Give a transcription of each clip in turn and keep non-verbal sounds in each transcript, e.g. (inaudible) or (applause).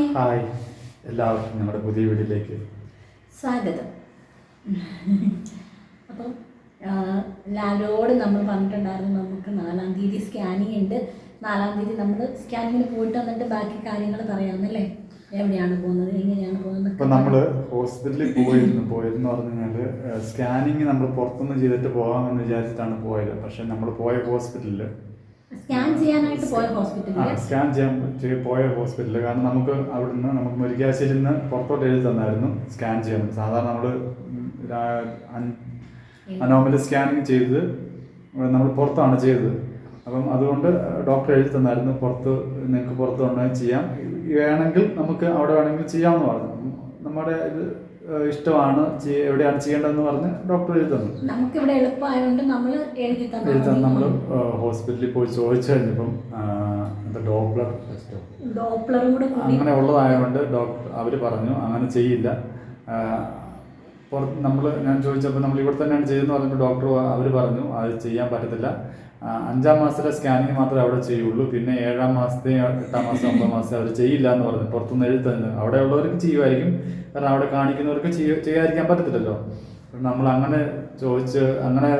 Hi hi എല്ലാവർക്കും ഞങ്ങളുടെ പുതിയ വീട്ടിലേക്ക്. സ്വാഗതം. അപ്പം ലാലോട് നമ്മൾ പറഞ്ഞിട്ടുണ്ടായിരുന്നു നമുക്ക് നാലാം തീയതി സ്കാനിങ് ഉണ്ട്. നാലാം തീയതി നമ്മൾ സ്കാനിങ്ങിന് പോയിട്ട് വന്നിട്ട് ബാക്കി കാര്യങ്ങൾ പറയാമെന്നല്ലേ? എവിടെയാണ് പോകുന്നത്? എങ്ങനെയാണ് പോകുന്നത്? ഇപ്പം നമ്മൾ ഹോസ്പിറ്റലിൽ പോയിരുന്നു. പോയിരുന്നു പറഞ്ഞു കഴിഞ്ഞാൽ സ്കാനിങ് നമ്മൾ പുറത്തുനിന്ന് ചെയ്തിട്ട് പോകാമെന്ന് വിചാരിച്ചിട്ടാണ് പോയത്. പക്ഷെ നമ്മൾ പോയ ഹോസ്പിറ്റലിൽ സ്കാൻ ചെയ്യാനായിട്ട് പോയ ഹോസ്പിറ്റലിൽ സ്കാൻ ചെയ്യാൻ ചെയ്- പോയ ഹോസ്പിറ്റലിൽ കാരണം നമുക്ക് അവിടുന്ന് നമുക്ക് മുരിക്കാശ്ശേരിയിൽ നിന്ന് പുറത്തോട്ട് എഴുതി തന്നായിരുന്നു സ്കാൻ ചെയ്യാൻ. സാധാരണ നമ്മൾ അനോമലി സ്കാനിങ് ചെയ്തത് നമ്മൾ പുറത്താണ് ചെയ്തത്. അപ്പം അതുകൊണ്ട് ഡോക്ടർ എഴുതി തന്നായിരുന്നു. പുറത്ത് നിങ്ങൾക്ക് പുറത്ത് കൊണ്ടുപോയി ചെയ്യാം. വേണമെങ്കിൽ നമുക്ക് അവിടെ വേണമെങ്കിൽ ചെയ്യാമെന്ന് പറഞ്ഞു നമ്മുടെ ഇത് ഇഷ്ടമാണ് എവിടെയാണ് ചെയ്യേണ്ടതെന്ന് പറഞ്ഞ് ഡോക്ടർ എഴുതി തന്നു. നമുക്കിവിടെ എളുപ്പമായതുകൊണ്ട് നമ്മൾ എഴുതി എഴുതി തന്ന് നമ്മൾ ഹോസ്പിറ്റലിൽ പോയി ചോദിച്ചു കഴിഞ്ഞപ്പം ഡോപ്ലർ ഡോപ്ലറും കൂടെ അങ്ങനെ ഉള്ളതായതുകൊണ്ട് ഡോക്ടർ അവർ പറഞ്ഞു അങ്ങനെ ചെയ്യില്ല. നമ്മൾ ഞാൻ ചോദിച്ചപ്പോൾ നമ്മൾ ഇവിടെ തന്നെയാണ് ചെയ്യുന്നത് പറഞ്ഞപ്പോൾ ഡോക്ടർ അവർ പറഞ്ഞു അത് ചെയ്യാൻ പറ്റത്തില്ല. അഞ്ചാം മാസത്തിലെ സ്കാനിങ് മാത്രമേ അവിടെ ചെയ്യുള്ളൂ. പിന്നെ ഏഴാം മാസത്തെ എട്ടാം മാസം ഒമ്പതാം മാസത്തെ അവർ ചെയ്യില്ല എന്ന് പറഞ്ഞു. പുറത്തുനിന്ന് എഴുത്തുന്നത് തന്നെ അവിടെ ഉള്ളവർക്ക് ചെയ്യുമായിരിക്കും. കാരണം അവിടെ കാണിക്കുന്നവർക്ക് ചെയ്യ ചെയ്യാതിരിക്കാൻ പറ്റത്തില്ലല്ലോ. നമ്മൾ അങ്ങനെ ചോദിച്ച് അങ്ങനെ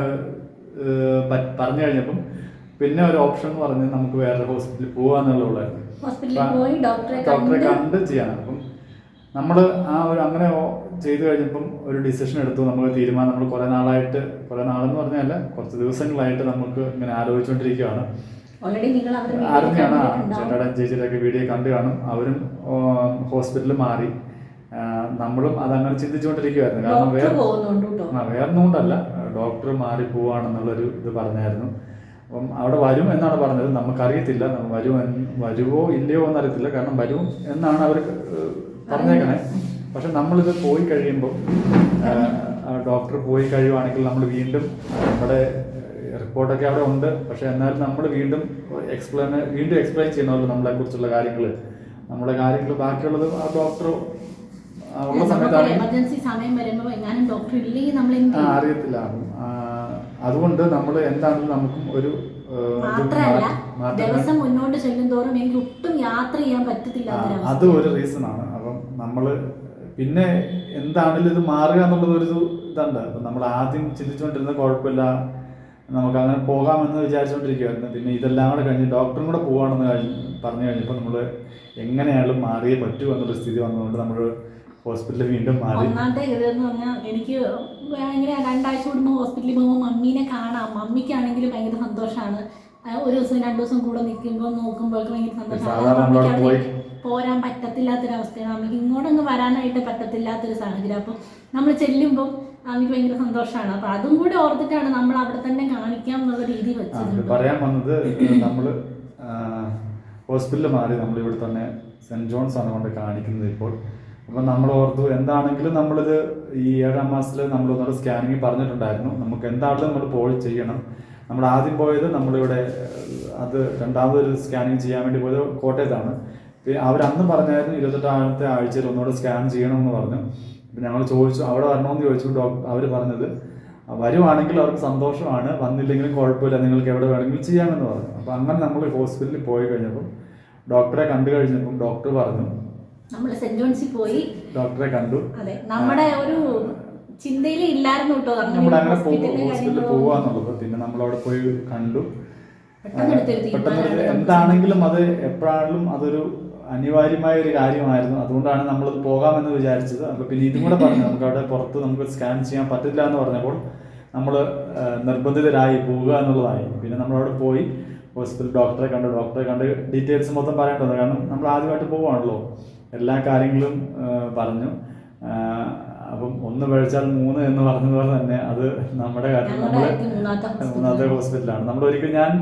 പറഞ്ഞു കഴിഞ്ഞപ്പം പിന്നെ ഒരു ഓപ്ഷൻ എന്ന് പറഞ്ഞ് നമുക്ക് വേറെ ഹോസ്പിറ്റലിൽ പോകാന്നുള്ളതായിരുന്നു ഡോക്ടറെ കണ്ട് ചെയ്യാനാണ് അപ്പം നമ്മൾ ആ ഒരു അങ്ങനെ ചെയ്തു കഴിഞ്ഞപ്പം ഒരു ഡിസിഷൻ എടുത്തു. നമ്മൾ തീരുമാനം നമ്മൾ കുറേ നാളായിട്ട് കുറേ നാളെന്ന് പറഞ്ഞാൽ കുറച്ച് ദിവസങ്ങളായിട്ട് നമുക്ക് ഇങ്ങനെ ആലോചിച്ചുകൊണ്ടിരിക്കുകയാണ്. അറിഞ്ഞാണ് കണ്ടിട്ടുണ്ടാവും. ചേച്ചിയുടെയൊക്കെ വീഡിയോ കണ്ടു കാണും. അവരും ഹോസ്പിറ്റലിൽ മാറി. നമ്മളും അതങ്ങനെ ചിന്തിച്ചുകൊണ്ടിരിക്കുവായിരുന്നു. കാരണം വേറെ ആ വേറെ കൊണ്ടല്ല ഡോക്ടർ മാറി പോവാണെന്നുള്ളൊരു ഇത് പറഞ്ഞായിരുന്നു. അപ്പം അവിടെ വരും എന്നാണ് പറഞ്ഞത്. നമുക്കറിയത്തില്ല. വരും വരുമോ ഇല്ലയോ എന്നറിയത്തില്ല. കാരണം വരും എന്നാണ് അവർ പറഞ്ഞേക്കണേ. പക്ഷെ നമ്മളിത് പോയി കഴിയുമ്പോൾ ഡോക്ടർ പോയി കഴിയുവാണെങ്കിൽ നമ്മൾ വീണ്ടും നമ്മുടെ റിപ്പോർട്ടൊക്കെ അവിടെ ഉണ്ട്. പക്ഷെ എന്നാലും നമ്മൾ വീണ്ടും എക്സ്പ്ലെയിൻ വീണ്ടും എക്സ്പ്ലെയിൻ ചെയ്യണമല്ലോ നമ്മളെ കുറിച്ചുള്ള കാര്യങ്ങൾ നമ്മുടെ കാര്യങ്ങൾ ബാക്കിയുള്ളത് ആ ഡോക്ടർ ഉള്ള സമയത്താണ്? അറിയത്തില്ല. അതുകൊണ്ട് നമ്മൾ എന്താണെങ്കിലും നമുക്കും ഒരു ദിവസം മുന്നോട്ട് ചെല്ലും തോറും എനിക്ക് ഒട്ടും യാത്ര ചെയ്യാൻ പറ്റത്തില്ല അത് ഒരു റീസൺ ആണ്. അപ്പം നമ്മൾ പിന്നെ എന്താണെങ്കിലും ഇത് മാറുക എന്നുള്ളത് ഒരു ഇതുണ്ട്. അപ്പം നമ്മൾ ആദ്യം ചിന്തിച്ചുകൊണ്ടിരുന്ന കുഴപ്പമില്ല. നമുക്ക് അങ്ങനെ പോകാമെന്ന് വിചാരിച്ചുകൊണ്ടിരിക്കുകയായിരുന്നു പിന്നെ ഇതെല്ലാം കൂടെ കഴിഞ്ഞ് ഡോക്ടറും കൂടെ പോവാണെന്ന് കഴിഞ്ഞ് പറഞ്ഞു കഴിഞ്ഞപ്പോൾ നമ്മൾ എങ്ങനെയായാലും മാറിയേ പറ്റൂ എന്നൊരു സ്ഥിതി വന്നതുകൊണ്ട് നമ്മൾ ഹോസ്പിറ്റലിൽ വീണ്ടും മാറി. ഒന്നാമത്തെ ഇതെന്ന് പറഞ്ഞാൽ എനിക്ക് ഭയങ്കര രണ്ടാഴ്ച കൂടുമ്പോൾ ഹോസ്പിറ്റലിൽ പോകുമ്പോൾ മമ്മീനെ കാണാം. മമ്മിക്കാണെങ്കിൽ ഭയങ്കര സന്തോഷമാണ്. ഒരു ദിവസം രണ്ടു ദിവസം കൂടെ നിൽക്കുമ്പോൾ നോക്കുമ്പോഴൊക്കെ ഭയങ്കര സന്തോഷമാണ്. പോരാൻ പറ്റത്തില്ലാത്തൊരവസ്ഥയാണ്. നമുക്ക് ഇങ്ങോട്ടങ്ങ് വരാനായിട്ട് പറ്റത്തില്ലാത്തൊരു സാഹചര്യം. അപ്പം നമ്മൾ ചെല്ലുമ്പോൾ നമുക്ക് ഭയങ്കര സന്തോഷമാണ്. അപ്പം അതും കൂടി ഓർത്തിട്ടാണ് നമ്മൾ അവിടെ തന്നെ കാണിക്കാം എന്നുള്ള രീതി വെച്ചത്. പറയാൻ വന്നത് നമ്മൾ ഹോസ്പിറ്റലിൽ മാറി നമ്മൾ ഇവിടെ തന്നെ സെന്റ് ജോൺസ് ആണ് കൊണ്ട് കാണിക്കുന്നത് ഇപ്പോൾ. അപ്പം നമ്മൾ ഓർത്തു എന്താണെങ്കിലും നമ്മളിത് ഈ ഏഴാം മാസത്തിൽ നമ്മൾ ഒന്നുകൂടെ സ്കാനിങ് പറഞ്ഞിട്ടുണ്ടായിരുന്നു. നമുക്ക് എന്താണെങ്കിലും നമ്മൾ പോയി ചെയ്യണം. നമ്മൾ ആദ്യം പോയത് നമ്മളിവിടെ അത് രണ്ടാമതൊരു സ്കാനിങ് ചെയ്യാൻ വേണ്ടി പോയത് കോട്ടയത്താണ്. അവർ അന്ന് പറഞ്ഞായിരുന്നു ഇരുപത്തെട്ടാമത്തെ ആഴ്ചയിൽ ഒന്നുകൂടെ സ്കാൻ ചെയ്യണം എന്ന് പറഞ്ഞു. അപ്പം ഞങ്ങൾ ചോദിച്ചു അവിടെ വരണമെന്ന് ചോദിച്ചു ഡോക്ടർ അവർ പറഞ്ഞത് വരുവാണെങ്കിൽ അവർക്ക് സന്തോഷമാണ് വന്നില്ലെങ്കിലും കുഴപ്പമില്ല നിങ്ങൾക്ക് എവിടെ വേണമെങ്കിലും ചെയ്യാമെന്ന് പറഞ്ഞു. അപ്പം അങ്ങനെ നമ്മൾ ഹോസ്പിറ്റലിൽ പോയി കഴിഞ്ഞപ്പം ഡോക്ടറെ കണ്ടു കഴിഞ്ഞപ്പം ഡോക്ടർ പറഞ്ഞു. നമ്മൾ സെന്റ് ജോൺസിൽ പോയി. ഡോക്ടറെ കണ്ടു. അതെ നമ്മുടെ ഒരു ചിന്തയിലേ ഇല്ലായിരുന്നു കേട്ടോ നമ്മൾ അങ്ങനെ ഹോസ്പിറ്റലിൽ. പോവാന്നുള്ളത്. പിന്നെ നമ്മൾ അവിടെ പോയി കണ്ടു. പെട്ടെന്ന് എന്താണെങ്കിലും അത് എപ്പോഴാണെങ്കിലും അതൊരു അനിവാര്യമായ ഒരു കാര്യമായിരുന്നു. അതുകൊണ്ടാണ് നമ്മളത് പോകാമെന്ന് വിചാരിച്ചത്. അപ്പോൾ പിന്നെ ഇതും കൂടെ പറഞ്ഞു. നമുക്ക് അവിടെ പുറത്ത് നമുക്ക് സ്കാൻ ചെയ്യാൻ പറ്റില്ല എന്ന് പറഞ്ഞപ്പോൾ നമ്മൾ നിർബന്ധിതരായി പോവുക എന്നുള്ളതായി പിന്നെ നമ്മളവിടെ പോയി ഹോസ്പിറ്റൽ ഡോക്ടറെ കണ്ട് ഡോക്ടറെ കണ്ട് ഡീറ്റെയിൽസ് മൊത്തം പറയേണ്ടത് കാരണം നമ്മൾ ആദ്യമായിട്ട് പോവുകയാണല്ലോ. എല്ലാ കാര്യങ്ങളും പറഞ്ഞു. അപ്പം ഒന്ന് പഴിച്ചാൽ മൂന്ന് എന്ന് പറഞ്ഞതുപോലെ തന്നെ അത് നമ്മുടെ കാര്യം നമ്മൾ മൂന്നാമത്തെ ഹോസ്പിറ്റലാണ്. നമ്മൾ ഒരിക്കലും ഞാൻ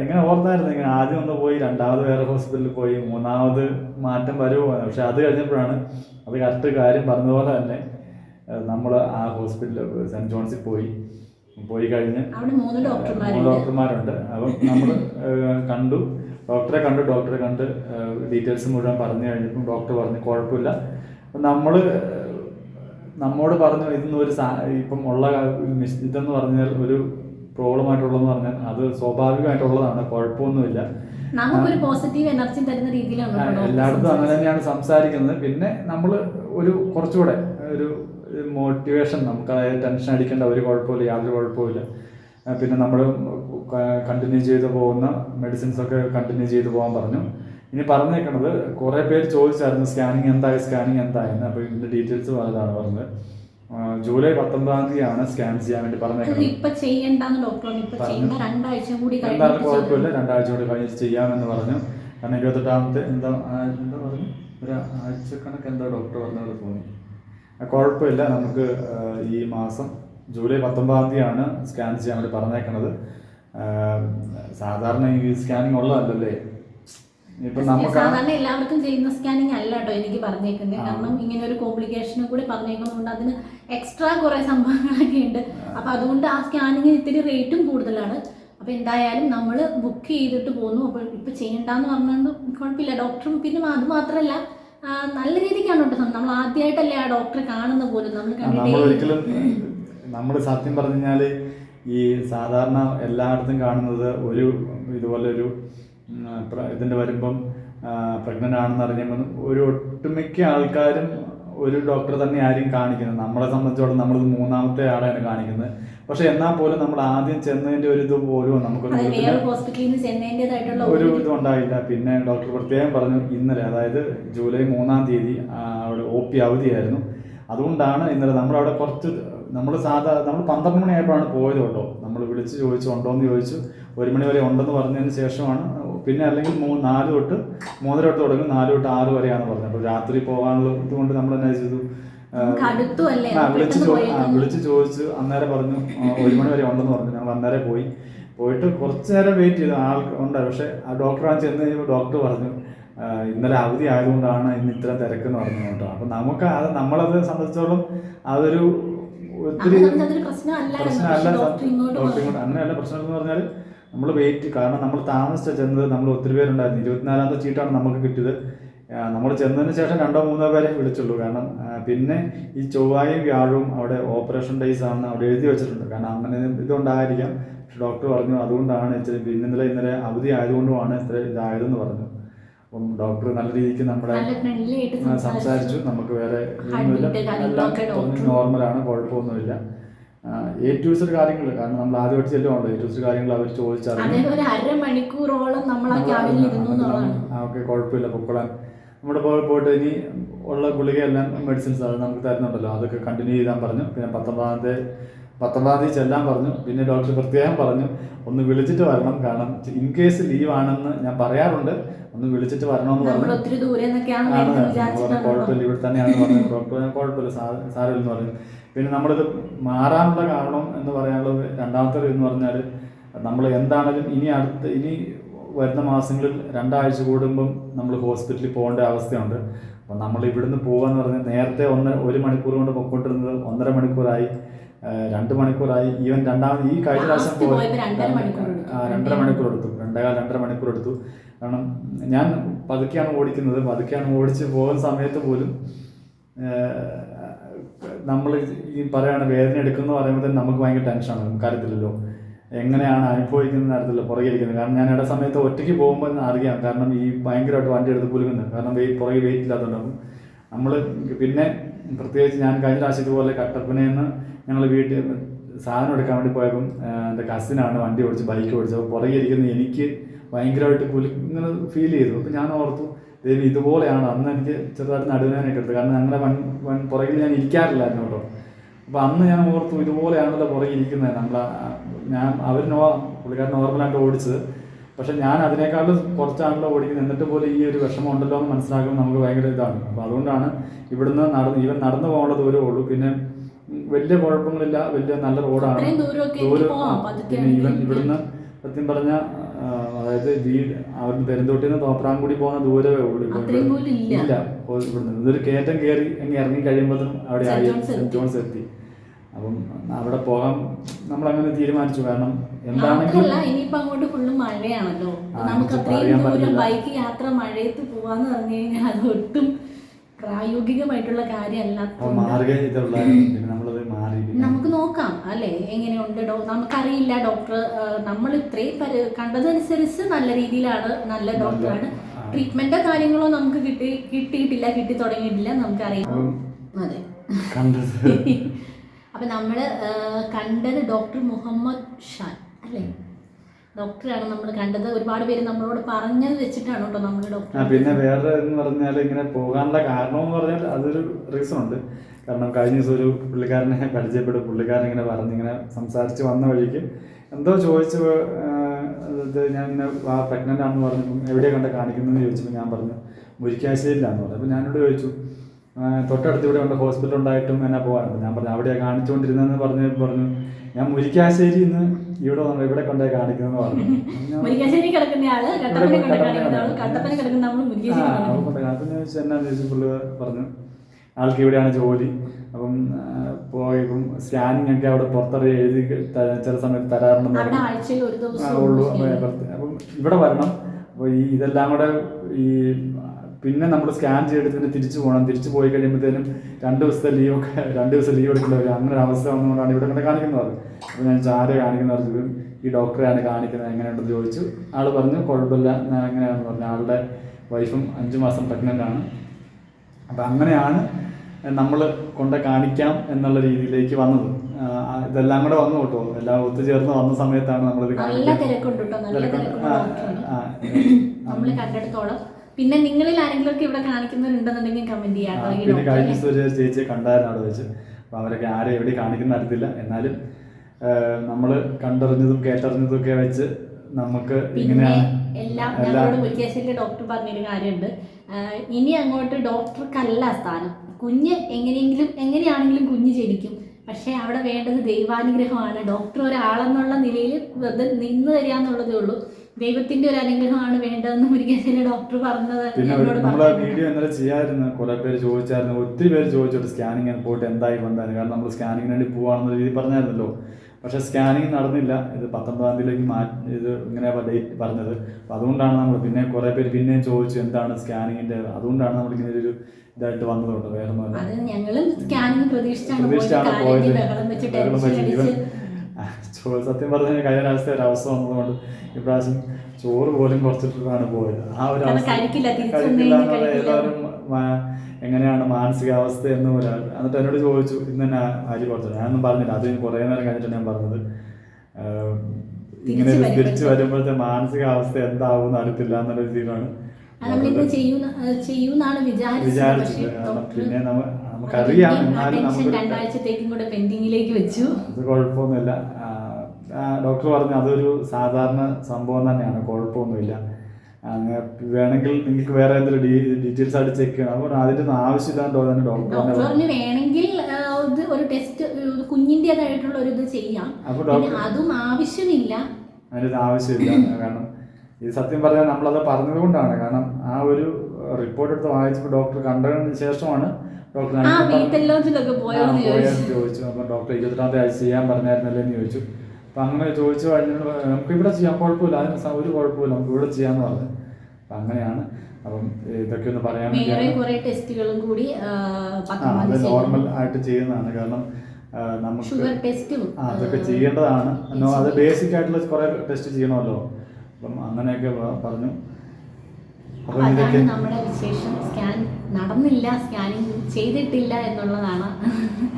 ഇങ്ങനെ ഓർത്തായിരുന്നു. ഇങ്ങനെ ആദ്യം ഒന്ന് പോയി രണ്ടാമത് വേറെ ഹോസ്പിറ്റലിൽ പോയി മൂന്നാമത് മാറ്റം വരുമോ. പക്ഷെ അത് കഴിഞ്ഞപ്പോഴാണ് അത് കറക്റ്റ് കാര്യം പറഞ്ഞതുപോലെ തന്നെ നമ്മൾ ആ ഹോസ്പിറ്റലിൽ സെന്റ് ജോൺസിൽ പോയി. പോയി കഴിഞ്ഞ് മൂന്ന് ഡോക്ടർമാരുണ്ട്. അപ്പം നമ്മൾ കണ്ടു. ഡോക്ടറെ കണ്ടു ഡോക്ടറെ കണ്ട് ഡീറ്റെയിൽസ് മുഴുവൻ പറഞ്ഞു കഴിഞ്ഞപ്പോൾ ഡോക്ടർ പറഞ്ഞു കുഴപ്പമില്ല. നമ്മൾ നമ്മോട് പറഞ്ഞു ഇതൊന്നും ഒരു സാ- ഇപ്പം ഉള്ള ഇതെന്ന് പറഞ്ഞാൽ ഒരു പ്രോബ്ലം ആയിട്ടുള്ളതെന്ന് പറഞ്ഞാൽ അത് സ്വാഭാവികമായിട്ടുള്ളതാണ് കുഴപ്പമൊന്നുമില്ല. നമുക്കൊരു പോസിറ്റീവ് എനർജി തരുന്ന രീതിയിലാണ് എല്ലായിടത്തും അങ്ങനെ തന്നെയാണ് സംസാരിക്കുന്നത്. പിന്നെ നമ്മൾ ഒരു കുറച്ചുകൂടെ ഒരു മോട്ടിവേഷൻ നമുക്ക് അതായത് ടെൻഷൻ അടിക്കേണ്ട ഒരു കുഴപ്പമില്ല യാതൊരു കുഴപ്പമില്ല. പിന്നെ നമ്മൾ കണ്ടിന്യൂ ചെയ്ത് പോകുന്ന മെഡിസിൻസ് ഒക്കെ കണ്ടിന്യൂ ചെയ്ത് പോകാൻ പറഞ്ഞു. ഇനി പറഞ്ഞേക്കണത് കുറേ പേര് ചോദിച്ചായിരുന്നു സ്കാനിങ് എന്തായി സ്കാനിങ് എന്തായെന്ന് അപ്പോൾ ഇതിന്റെ ഡീറ്റെയിൽസ് അതാണ് പറഞ്ഞത്. ജൂലൈ പത്തൊമ്പതാം തീയതിയാണ് സ്കാൻ ചെയ്യാൻ വേണ്ടി പറഞ്ഞത് പറഞ്ഞേക്കുന്നത് ഇപ്പൊ ചെയ്യണ്ടെന്ന് ഡോക്ടർ ഇപ്പൊ ചെയ്യുന്ന രണ്ടാഴ്ച കൂടി എന്തായാലും കുഴപ്പമില്ല. രണ്ടാഴ്ച കൂടി കഴിഞ്ഞിട്ട് ചെയ്യാമെന്ന് പറഞ്ഞു. കാരണം ഇരുപത്തെട്ടാമത്തെ എന്താ എന്താ പറഞ്ഞു? ഒരു ആഴ്ചക്കണക്ക് എന്താ ഡോക്ടർ പറഞ്ഞത് തോന്നി കുഴപ്പമില്ല. നമുക്ക് ഈ മാസം ജൂലൈ പത്തൊമ്പതാം തീയതിയാണ് സ്കാൻ ചെയ്യാൻ വേണ്ടി പറഞ്ഞേക്കണത്. സാധാരണ ഈ സ്കാനിങ് ഉള്ളതല്ലല്ലേ? ആ- സാധാരണ എല്ലാവർക്കും ചെയ്യുന്ന സ്കാനിങ് അല്ല കേട്ടോ എനിക്ക് പറഞ്ഞേക്കുന്നത് കാരണം ഇങ്ങനെ ഒരു കോംപ്ലിക്കേഷനും കൂടി പറഞ്ഞേക്കുന്നതുകൊണ്ട് അതിന് എക്സ്ട്രാ കുറെ സംഭവങ്ങളൊക്കെ ഉണ്ട്. അപ്പൊ അതുകൊണ്ട് ആ സ്കാനിങ്ങിന് ഇത്തിരി റേറ്റും കൂടുതലാണ്. അപ്പൊ എന്തായാലും നമ്മൾ ബുക്ക് ചെയ്തിട്ട് പോന്നു. അപ്പോൾ ഇപ്പൊ ചെയ്യണ്ടെന്ന് പറഞ്ഞുകൊണ്ട് കുഴപ്പമില്ല. ഡോക്ടറും പിന്നെ അത് മാത്രല്ല നല്ല രീതിക്കാണ് കേട്ടോ നമ്മൾ ആദ്യമായിട്ടല്ലേ ആ ഡോക്ടറെ കാണുന്ന പോലും. നമ്മൾ കണ്ടിട്ടേ നമ്മൾ സത്യം പറഞ്ഞു കഴിഞ്ഞാൽ ഈ സാധാരണ എല്ലായിടത്തും കാണുന്നത് ഒരു ഇതുപോലെ ഒരു ഇതിന്റെ വരുമ്പം പ്രഗ്നന്റ് ആണെന്ന് അറിഞ്ഞപ്പോൾ ഒരു ഒട്ടുമിക്ക ആൾക്കാരും ഒരു ഡോക്ടർ തന്നെ ആയിരിക്കും കാണിക്കുന്നത് നമ്മളെ സംബന്ധിച്ചോളം നമ്മൾ മൂന്നാമത്തെ ആളെയാണ് കാണിക്കുന്നത്. പക്ഷെ എന്നാൽ പോലും നമ്മൾ ആദ്യം ചെന്നതിന്റെ ഒരു ഇത് പോലും ഹോസ്പിറ്റലിൽ ഒരു ഇത് ഉണ്ടായില്ല. പിന്നെ ഡോക്ടർ പ്രത്യേകം പറഞ്ഞു ഇന്നലെ അതായത് ജൂലൈ മൂന്നാം തീയതി അവിടെ ഒ പി അവധിയായിരുന്നു അതുകൊണ്ടാണ് ഇന്നലെ നമ്മളവിടെ കുറച്ച് നമ്മൾ സാധാ നമ്മൾ പന്ത്രണ്ട് മണിയായപ്പോഴാണ് പോയത് കേട്ടോ. നമ്മൾ വിളിച്ച് ചോദിച്ചു ഉണ്ടോ എന്ന് ചോദിച്ചു. ഒരു മണി വരെ ഉണ്ടെന്ന് പറഞ്ഞതിന് ശേഷമാണ് പിന്നെ അല്ലെങ്കിൽ മൂ നാല് തൊട്ട് മൂന്നര തൊട്ട് തുടങ്ങി. നാല് തൊട്ട് ആറ് വരെയാണ് പറഞ്ഞത്. അപ്പോൾ രാത്രി പോകാനുള്ള ഇതുകൊണ്ട് നമ്മൾ എന്നാ ചെയ്തു. ആ, വിളിച്ച് ആ, വിളിച്ച് ചോദിച്ചു അന്നേരം പറഞ്ഞു ഒരു മണി വരെ ഉണ്ടെന്ന് പറഞ്ഞു. ഞങ്ങൾ അന്നേരം പോയി. പോയിട്ട് കുറച്ച് നേരം വെയിറ്റ് ചെയ്തു. ആൾ ഉണ്ട് പക്ഷെ ആ ഡോക്ടറാണ് ചെന്ന് കഴിഞ്ഞപ്പോൾ ഡോക്ടർ പറഞ്ഞു ഇന്നലെ അവധി ആയതുകൊണ്ടാണ് ഇന്ന് ഇത്ര തിരക്കെന്ന് പറഞ്ഞു കേട്ടോ. അപ്പം നമുക്ക് അത് നമ്മളത് സംബന്ധിച്ചോളം അതൊരു ഒത്തിരി പ്രശ്നമല്ല അങ്ങനെയല്ല പ്രശ്നം എന്ന് പറഞ്ഞാൽ നമ്മൾ വെയിറ്റ് കാരണം നമ്മൾ താമസിച്ച ചെന്നത് നമ്മൾ ഒത്തിരി പേരുണ്ടായിരുന്നു. ഇരുപത്തിനാലാമത്തെ ചീട്ടാണ് നമുക്ക് കിട്ടിയത്. നമ്മൾ ചെന്നതിന് ശേഷം രണ്ടോ മൂന്നോ പേരെ വിളിച്ചുള്ളൂ. കാരണം പിന്നെ ഈ ചൊവ്വായും വ്യാഴവും അവിടെ ഓപ്പറേഷൻ ഡേയ്സ് ആണെന്ന് അവിടെ എഴുതി വെച്ചിട്ടുണ്ട്. കാരണം അങ്ങനെ ഇതുണ്ടായിരിക്കാം. പക്ഷെ ഡോക്ടർ പറഞ്ഞു അതുകൊണ്ടാണ് ഇച്ചിരി പിന്നെ ഇന്നലെ ഇന്നലെ അവധി ആയതുകൊണ്ടുമാണ് ഇത്ര ഇതായതെന്ന് പറഞ്ഞു. അപ്പം ഡോക്ടർ നല്ല രീതിക്ക് നമ്മുടെ സംസാരിച്ചു. നമുക്ക് വേറെ ഒന്നുമില്ല. എല്ലാം നോർമലാണ് കുഴപ്പമൊന്നുമില്ല. എ ടു സെഡ് കാര്യങ്ങൾ കാരണം നമ്മൾ ആദ്യമായിട്ട് ചെല്ലുവാണല്ലോ എ ടു സെഡ് കാര്യങ്ങൾ അവർ ഒരു അരമണിക്കൂറോളം നമ്മൾ ആ ഓക്കെ കുഴപ്പമില്ല പൊക്കോളാൻ നമ്മുടെ പോയിട്ട് ഇനി ഉള്ള ഗുളികയെല്ലാം മെഡിസിൻസ് അത് നമുക്ക് തരുന്നുണ്ടല്ലോ. അതൊക്കെ കണ്ടിന്യൂ ചെയ്താൻ പറഞ്ഞു. പിന്നെ പത്തൊമ്പതാമത്തെ പത്തൊമ്പതാം തീയതി ചെല്ലാൻ പറഞ്ഞു. പിന്നെ ഡോക്ടർ പ്രത്യേകം പറഞ്ഞു ഒന്ന് വിളിച്ചിട്ട് വരണം. കാരണം ഇൻ കേസ് ലീവ് ആണെന്ന് ഞാൻ പറയാറുണ്ട്. ഒന്ന് വിളിച്ചിട്ട് വരണമെന്ന് പറഞ്ഞു. കുഴപ്പമില്ല ഇവിടെ തന്നെയാണ് പറഞ്ഞത്. ഡോക്ടർ കുഴപ്പമില്ല സാരമില്ലെന്ന് പറഞ്ഞു. പിന്നെ നമ്മളിത് മാറാനുള്ള കാരണം എന്ന് പറയാനുള്ളത് രണ്ടാമത്തെ എന്ന് പറഞ്ഞാൽ നമ്മൾ എന്താണെങ്കിലും ഇനി അടുത്ത് ഇനി വരുന്ന മാസങ്ങളിൽ രണ്ടാഴ്ച കൂടുമ്പം നമ്മൾ ഹോസ്പിറ്റലിൽ പോകേണ്ട അവസ്ഥയുണ്ട്. അപ്പം നമ്മൾ ഇവിടുന്ന് പോകാന്ന് പറഞ്ഞാൽ നേരത്തെ ഒന്ന് ഒരു മണിക്കൂർ കൊണ്ട് പൊക്കോണ്ടിരുന്നത് ഒന്നര മണിക്കൂറായി. രണ്ട് മണിക്കൂറായി. ഈവൻ രണ്ടാമത് ഈ കഴിഞ്ഞ പ്രാവശ്യം. ആ, രണ്ടര മണിക്കൂർ എടുത്തു. രണ്ടേകാൽ രണ്ടര മണിക്കൂർ എടുത്തു. കാരണം ഞാൻ പതുക്കെയാണ് ഓടിക്കുന്നത്. പതുക്കെയാണ് ഓടിച്ച് പോകുന്ന സമയത്ത് പോലും നമ്മൾ ഈ പറയുകയാണ് വേദന എടുക്കുന്നു പറയുമ്പോൾ തന്നെ നമുക്ക് ഭയങ്കര ടെൻഷനാണ് നമുക്കറിയത്തില്ലല്ലോ എങ്ങനെയാണ് അനുഭവിക്കുന്ന തരത്തിലുള്ള പുറകെ ഇരിക്കുന്നത് കാരണം ഞാൻ ഇട സമയത്ത് ഒറ്റയ്ക്ക് പോകുമ്പോൾ അറിയാം. കാരണം ഈ ഭയങ്കരമായിട്ട് വണ്ടി എടുത്ത് കുലുങ്ങുന്നത്. കാരണം വെയിറ്റ് പുറകെ വെയിറ്റ് ഇല്ലാത്തതുകൊണ്ടാകും നമ്മൾ പിന്നെ പ്രത്യേകിച്ച് ഞാൻ കഴിഞ്ഞ പ്രാവശ്യം ഇതുപോലെ കട്ടപ്പനയിൽ ഞങ്ങൾ വീട്ടിൽ സാധനം എടുക്കാൻ വേണ്ടി പോയപ്പം എന്റെ കസിനാണ് വണ്ടി ഓടിച്ച് ബൈക്ക് ഓടിച്ചത് പുറകെ ഇരിക്കുന്ന എനിക്ക് ഭയങ്കരമായിട്ട് കുലു ഇങ്ങനെ ഫീൽ ചെയ്തു. അപ്പോൾ ഞാൻ ഓർത്തു ദേവി ഇതുപോലെയാണ് അന്ന് എനിക്ക് ചെറുതായിട്ട് നടുവിനൊക്കെ എടുത്തത് കാരണം ഞങ്ങളുടെ വൺ വൺ പുറകിൽ ഞാൻ ഇരിക്കാറില്ലായിരുന്നു കേട്ടോ. അപ്പോൾ അന്ന് ഞാൻ ഓർത്തു ഇതുപോലെയാണല്ലോ പുറകെ ഇരിക്കുന്നത്. നമ്മൾ ഞാൻ അവർ നോ പുള്ളിക്കാരൻ നോർമലായിട്ട് ഓടിച്ചത് പക്ഷെ ഞാൻ അതിനേക്കാളും കുറച്ചാണല്ലോ ഓടിക്കുന്നത്. എന്നിട്ട് പോലും ഈ ഒരു വിഷമം ഉണ്ടല്ലോ എന്ന് മനസ്സിലാക്കുമ്പോൾ നമുക്ക് ഭയങ്കര ഇതാണ്. അപ്പോൾ അതുകൊണ്ടാണ് ഇവിടുന്ന് നടന്ന് ഇവൻ നടന്നു പോകേണ്ട ദൂരമേ ഉള്ളൂ. പിന്നെ വലിയ കുഴപ്പങ്ങളില്ല. വലിയ നല്ല റോഡാണ്. ദൂരം പിന്നെ ഇവൻ. ഇവിടുന്ന് സത്യം പറഞ്ഞ അതായത് വീട് അവർ പെരുന്തോട്ടിൽ നിന്ന് തോപ്രാംകുടി പോകുന്ന ദൂരമേ ഉള്ളൂ. ഇല്ല. ഇവിടുന്ന് ഇതൊരു കയറ്റം കയറി അങ്ങ് ഇറങ്ങി കഴിയുമ്പോഴത്തേനും അവിടെ ആയി. സെന്റ്. ജോൺസ് എത്തി. അപ്പം അവിടെ പോകാൻ നമ്മളങ്ങനെ തീരുമാനിച്ചു. കാരണം എന്താണെങ്കിലും ഇനിയിപ്പോ അങ്ങോട്ട് ഫുള്ള് മഴയാണല്ലോ. നമുക്ക് അത്രയും ദൂരം ബൈക്ക് യാത്ര മഴയത്ത് പോവാന്ന് പറഞ്ഞു കഴിഞ്ഞാൽ അത് ഒട്ടും പ്രായോഗികമായിട്ടുള്ള കാര്യമല്ല. പിന്നെ നമ്മളത് മാറി നമുക്ക് നോക്കാം അല്ലെ? എങ്ങനെയുണ്ട് ഡോ നമുക്കറിയില്ല ഡോക്ടർ നമ്മൾ ഇത്രയും പരി കണ്ടതനുസരിച്ച് നല്ല രീതിയിലാണ് നല്ല ഡോക്ടറാണ്. ആണ് ട്രീറ്റ്മെന്റോ കാര്യങ്ങളോ നമുക്ക് കിട്ടി കിട്ടിയിട്ടില്ല കിട്ടി തുടങ്ങിയിട്ടില്ല നമുക്കറിയാം അതെ. (laughs) അപ്പൊ നമ്മൾ കണ്ടത് ഡോക്ടർ മുഹമ്മദ് ഷാൻ അല്ലേ? ഡോക്ടറാണ് നമ്മൾ കണ്ടത്. ഒരുപാട് പേര് നമ്മളോട് പറഞ്ഞത് വെച്ചിട്ടാണ് കേട്ടോ നമ്മൾ ഡോക്ടർ പിന്നെ വേറെ എന്ന് പറഞ്ഞാൽ ഇങ്ങനെ പോകാനുള്ള കാരണം എന്ന് പറഞ്ഞാൽ അതൊരു റീസൺ ഉണ്ട്. കാരണം കഴിഞ്ഞ ദിവസം ഒരു പുള്ളിക്കാരനെ പരിചയപ്പെട്ടു. പുള്ളിക്കാരൻ ഇങ്ങനെ പറഞ്ഞ് ഇങ്ങനെ സംസാരിച്ച് വന്ന വഴിക്ക് എന്തോ ചോദിച്ചു ഇത് ഞാൻ ഇങ്ങനെ പ്രഗ്നന്റ് ആണെന്ന് പറഞ്ഞപ്പം എവിടെ കണ്ട കാണിക്കുന്നതെന്ന് ചോദിച്ചപ്പോൾ ഞാൻ പറഞ്ഞു മുരിക്കാശ്ശേരിയിലാണെന്ന് പറഞ്ഞു. അപ്പോൾ ഞാനോട് ചോദിച്ചു തൊട്ടടുത്ത് ഇവിടെ ഉണ്ട് ഹോസ്പിറ്റൽ ഉണ്ടായിട്ടും എന്നെ പോകാറുണ്ട്? ഞാൻ പറഞ്ഞു അവിടെ കാണിച്ചുകൊണ്ടിരുന്നതെന്ന് പറഞ്ഞ് പറഞ്ഞു ഞാൻ മുരിക്കാശ്ശേരി ഇന്ന് ഇവിടെ വന്നു ഇവിടെ കൊണ്ടേ കാണിക്കുന്നതെന്ന് പറഞ്ഞു. (laughs) കട്ടപ്പന കാണിക്കുന്ന കട്ടപ്പന കട്ടപ്പന ആ, എന്നാന്ന് ചോദിച്ചു പുള്ളി പറഞ്ഞു ആൾക്ക് ഇവിടെയാണ് ജോലി. അപ്പം പോയപ്പം സ്കാനിങ് ഒക്കെ അവിടെ പുറത്തറിയ എഴുതി ചില സമയത്ത് തരാറുണ്ടെന്ന് ഉള്ളൂ. അപ്പം ഇവിടെ വരണം. അപ്പോൾ ഈ ഇതെല്ലാം കൂടെ ഈ പിന്നെ നമ്മൾ സ്കാൻ ചെയ്തിട്ട് പിന്നെ തിരിച്ചു പോകണം. തിരിച്ചു പോയി കഴിയുമ്പോഴത്തേനും രണ്ട് ദിവസത്തെ ലീവ് ഒക്കെ രണ്ട് ദിവസം ലീവ് എടുക്കേണ്ടി വരും. അങ്ങനെ ഒരു അവസ്ഥ വന്നുകൊണ്ടാണ് ഇവിടെ കൊണ്ട് കാണിക്കുന്നത്. അപ്പോൾ ഞാൻ ആരെ കാണിക്കുന്നത് ഈ ഡോക്ടറെയാണ് കാണിക്കുന്നത്. എങ്ങനെയുണ്ടെന്ന് ചോദിച്ചു. ആൾ പറഞ്ഞു കുഴപ്പമില്ല. ഞാൻ എങ്ങനെയാണെന്ന് പറഞ്ഞു. ആളുടെ വൈഫും അഞ്ച് മാസം പ്രഗ്നന്റ് ആണ്. അപ്പം അങ്ങനെയാണ് നമ്മൾ കൊണ്ട് കാണിക്കാം എന്നുള്ള രീതിയിലേക്ക് വന്നത്. ഇതെല്ലാം കൂടെ വന്നു കേട്ടോ. എല്ലാം ഒത്തുചേർന്ന് വന്ന സമയത്താണ് നമ്മളിത് നമ്മൾ കണ്ടെടുത്തോളം. പിന്നെ നിങ്ങളിൽ ആരെങ്കിലും ഒക്കെ ഇവിടെ കാണിക്കുന്നവരുണ്ടെന്നുണ്ടെങ്കിൽ കമന്റ് ചെയ്യാം കഴിഞ്ഞ ദിവസം ചേച്ചിയെ കണ്ടായിരുന്നു അവിടെ വെച്ച്. അപ്പോൾ അവരൊക്കെ ആരെ എവിടെ കാണിക്കുന്ന അറിയത്തില്ല. എന്നാലും നമ്മൾ കണ്ടറിഞ്ഞതും കേട്ടറിഞ്ഞതും ഒക്കെ വെച്ച് നമുക്ക് ഇങ്ങനെ ഇങ്ങനെയാണ് എല്ലാം ഡോക്ടർ പറഞ്ഞൊരു കാര്യമുണ്ട്. ഇനി അങ്ങോട്ട് ഡോക്ടർക്കല്ല സ്ഥാനം. കുഞ്ഞ് എങ്ങനെയെങ്കിലും എങ്ങനെയാണെങ്കിലും കുഞ്ഞ് ജനിക്കും. പക്ഷേ അവിടെ വേണ്ടത് ദൈവാനുഗ്രഹമാണ്. ഡോക്ടർ ഒരാളെന്നുള്ള നിലയിൽ വെറുതെ നിന്ന് തരിക എന്നുള്ളതേ ഉള്ളൂ. ദൈവത്തിന്റെ ഒരു അനുഗ്രഹമാണ് വേണ്ടതെന്ന് മുരിക്കാശ്ശേരി ഡോക്ടർ പറഞ്ഞത് പിന്നെ വീഡിയോ ഇന്നലെ ചെയ്യായിരുന്നു. കുറെ പേര് ചോദിച്ചായിരുന്നു. ഒത്തിരി പേര് ചോദിച്ചോട്ട് സ്കാനിങ് പോയിട്ട് എന്തായി വന്നായിരുന്നു കാരണം നമ്മൾ സ്കാനിങ്ങിന് വേണ്ടി പോവാണെന്ന രീതി പറഞ്ഞായിരുന്നല്ലോ. പക്ഷെ സ്കാനിങ് നടന്നില്ല. ഇത് പത്തൊമ്പതാം തീയതിയിലേക്ക് മാറ്റി ഇത് ഇങ്ങനെ ഡേറ്റ് പറഞ്ഞത്. അപ്പോൾ അതുകൊണ്ടാണ് നമ്മൾ പിന്നെ കുറെ പേര് പിന്നെയും ചോദിച്ചു എന്താണ് സ്കാനിങ്ങിന്റെ അതുകൊണ്ടാണ് നമ്മൾ ഇങ്ങനെ ഒരു ഇതായിട്ട് വന്നത് കേട്ടോ വേറെ പ്രതീക്ഷിച്ചാണ് പോയത്. ആ, സത്യം പറഞ്ഞാൽ കഴിഞ്ഞ ഒരു അവസ്ഥ വന്നതുകൊണ്ട് ഇപ്രാവശ്യം ചോറ് പോലും കുറച്ചിട്ടാണ് പോയത്. ആ ഒരു അവസ്ഥ കഴിക്കില്ല, എന്നുള്ള. ഏതായാലും എങ്ങനെയാണ് മാനസികാവസ്ഥ എന്ന് ഒരാൾ എന്നിട്ട് എന്നോട് ചോദിച്ചു ഇന്ന് തന്നെ അരി കുറച്ചു ഞാനൊന്നും പറഞ്ഞില്ല. അത് കുറേ നേരം കഴിഞ്ഞിട്ട് ഞാൻ പറഞ്ഞത്. ഇങ്ങനെ തിരിച്ച് വരുമ്പോഴത്തെ- മാനസികാവസ്ഥ എന്താവും എന്ന് അറിയത്തില്ല എന്നുള്ള രീതിയിലാണ് വിചാരിച്ചത് പിന്നെ നമുക്കറിയാം. എന്നാലും നമുക്ക് രണ്ടാഴ്ചത്തേക്കും കൂടെ പെൻഡിങ്ങിലേക്ക് വെച്ചു. അത് കുഴപ്പമൊന്നുമില്ല. ഡോക്ടർ പറഞ്ഞു അതൊരു സാധാരണ സംഭവം തന്നെയാണ് കുഴപ്പമൊന്നുമില്ല. അങ്ങ് വേണമെങ്കിൽ നിങ്ങൾക്ക് വേറെ എന്തെങ്കിലും ഡീറ്റെയിൽസ് ആയിട്ട് ചെക്ക് ചെയ്യണം. അപ്പോൾ അതിന്റെ ഒന്നും ആവശ്യമില്ലാണ്ട് തന്നെ ഡോക്ടർ വേണമെങ്കിൽ ഒരു ടെസ്റ്റ് കുഞ്ഞിന്റെതായിട്ടുള്ള ഒരു ഇത് ചെയ്യാം. അപ്പോൾ ഡോക്ടർ അതും ആവശ്യമില്ല. അതിന്റെ ആവശ്യമില്ല. കാരണം ഇത് സത്യം പറഞ്ഞാൽ നമ്മളത് പറഞ്ഞത് കൊണ്ടാണ് കാരണം ആ ഒരു റിപ്പോർട്ട് എടുത്ത് വായിച്ചപ്പോൾ ഡോക്ടർ കണ്ടതിന് ശേഷമാണ് ഡോക്ടർ ചോദിച്ചു. അപ്പം ഡോക്ടർ ഇരുപത്തെട്ടാമത്തെ ആഴ്ച ചെയ്യാൻ പറഞ്ഞായിരുന്നല്ലേ എന്ന് ചോദിച്ചു. അപ്പം അങ്ങനെ ചോദിച്ചു കഴിഞ്ഞാൽ നമുക്ക് ഇവിടെ ചെയ്യാം കുഴപ്പമില്ല അതിന് ഒരു കുഴപ്പമില്ല നമുക്ക് ഇവിടെ ചെയ്യാന്ന് പറഞ്ഞു. അപ്പം അങ്ങനെയാണ്. അപ്പം ഇതൊക്കെ ഒന്ന് പറയാൻ ടെസ്റ്റുകളും കൂടി അത് നോർമൽ ആയിട്ട് ചെയ്യുന്നതാണ്. കാരണം നമുക്ക് അതൊക്കെ ചെയ്യേണ്ടതാണ്. അത് ബേസിക് ആയിട്ടുള്ള കുറെ ടെസ്റ്റ് ചെയ്യണമല്ലോ. അപ്പം അങ്ങനെയൊക്കെ പറഞ്ഞു. അതാണ് നമ്മുടെ വിശേഷം. സ്കാൻ നടന്നില്ല സ്കാനിങ് ചെയ്തിട്ടില്ല എന്നുള്ളതാണ്.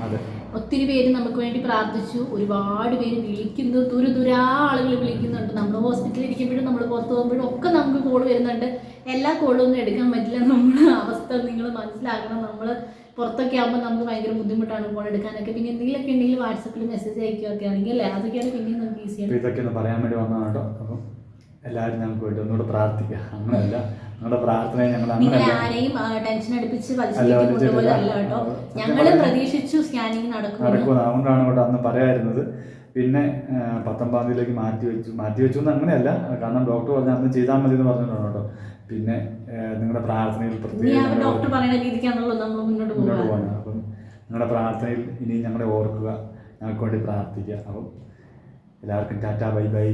അതെ. ഒത്തിരി പേര് നമുക്ക് വേണ്ടി പ്രാർത്ഥിച്ചു. ഒരുപാട് പേര് വിളിക്കുന്നു. ദൂര ദൂരാ ആളുകൾ വിളിക്കുന്നുണ്ട്. നമ്മൾ ഹോസ്പിറ്റലിൽ ഇരിക്കുമ്പോഴും നമ്മൾ പുറത്ത് പോകുമ്പോഴും ഒക്കെ നമുക്ക് കോൾ വരുന്നുണ്ട്. എല്ലാ കോളും ഒന്നും എടുക്കാൻ പറ്റില്ല. നമ്മുടെ അവസ്ഥ നിങ്ങൾ മനസ്സിലാക്കണം. നമ്മൾ പുറത്തൊക്കെ ആകുമ്പോൾ നമുക്ക് ഭയങ്കര ബുദ്ധിമുട്ടാണ് ഫോൺ എടുക്കാനൊക്കെ. പിന്നെ എന്തെങ്കിലുമൊക്കെ ഉണ്ടെങ്കിൽ വാട്സപ്പിൽ മെസ്സേജ് അയക്കുകയൊക്കെ ആണെങ്കിൽ അല്ലേ? അതൊക്കെയാണ് പിന്നെയും നമുക്ക് ഈസിയാണ് ഇതൊക്കെ ഒന്ന് പറയാൻ വേണ്ടി വന്നതാണ് കേട്ടോ. അപ്പം എല്ലാവരും ഞങ്ങൾക്ക് വേണ്ടി ഒന്നുകൂടെ പ്രാർത്ഥിക്കുക. അങ്ങനെയല്ല. നിങ്ങളുടെ പ്രാർത്ഥനയെ ഞങ്ങൾ കേട്ടോ. ഞങ്ങളും പ്രതീക്ഷിച്ചു സ്കാനിങ് നടക്കുന്നത് അതുകൊണ്ടാണ് ഇവിടെ അന്ന് പറയായിരുന്നത് പിന്നെ പത്തൊമ്പതാം തീയതിയിലേക്ക് മാറ്റി വെച്ചു. മാറ്റി വെച്ചു എന്ന് അങ്ങനെയല്ല. കാരണം ഡോക്ടർ പറഞ്ഞ അന്ന് ചെയ്താൽ മതി എന്ന് പറഞ്ഞിട്ടുണ്ട് കേട്ടോ. പിന്നെ നിങ്ങളുടെ പ്രാർത്ഥനയിൽ പ്രത്യേകം ഡോക്ടർ പറയുന്ന രീതിക്കാണല്ലോ നമ്മൾ മുന്നോട്ട് മുന്നോട്ട് പോകണം. അപ്പം നിങ്ങളുടെ പ്രാർത്ഥനയിൽ ഇനി ഞങ്ങളെ ഓർക്കുക. ഞങ്ങൾക്ക് വേണ്ടി പ്രാർത്ഥിക്കുക. അപ്പം എല്ലാവർക്കും ടാറ്റ ബൈ ബൈ.